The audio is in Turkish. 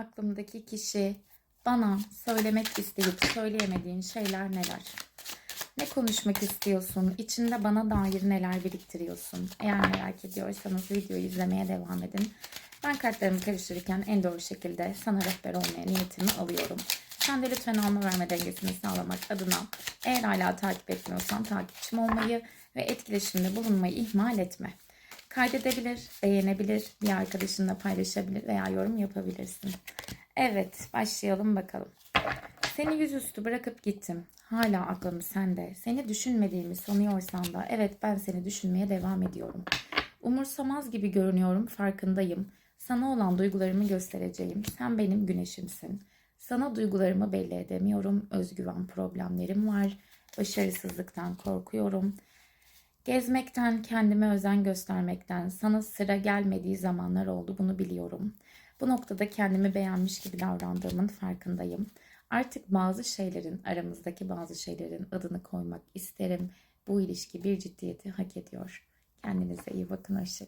aklımdaki kişi bana söylemek isteyip söyleyemediğin şeyler neler? Ne konuşmak istiyorsun? İçinde bana dair neler biriktiriyorsun? Eğer merak ediyorsanız videoyu izlemeye devam edin. Ben kartlarımı karıştırırken en doğru şekilde sana rehber olmaya niyetimi alıyorum. Sen de lütfen alma verme dengesini sağlamak adına eğer hala takip etmiyorsan takipçim olmayı ve etkileşimde bulunmayı ihmal etme. Kaydedebilir, beğenebilir, bir arkadaşınla paylaşabilir veya yorum yapabilirsin. Evet, başlayalım bakalım. Seni yüzüstü bırakıp gittim. Hala aklım sende. Seni düşünmediğimi sanıyorsan da evet ben seni düşünmeye devam ediyorum. Umursamaz gibi görünüyorum, farkındayım. Sana olan duygularımı göstereceğim. Sen benim güneşimsin. Sana duygularımı belli edemiyorum. Özgüven problemlerim var. Başarısızlıktan korkuyorum. Gezmekten, kendime özen göstermekten sana sıra gelmediği zamanlar oldu bunu biliyorum. Bu noktada kendimi beğenmiş gibi davrandığımın farkındayım. Artık bazı şeylerin, aramızdaki bazı şeylerin adını koymak isterim. Bu ilişki bir ciddiyeti hak ediyor. Kendinize iyi bakın, hoşçakalın.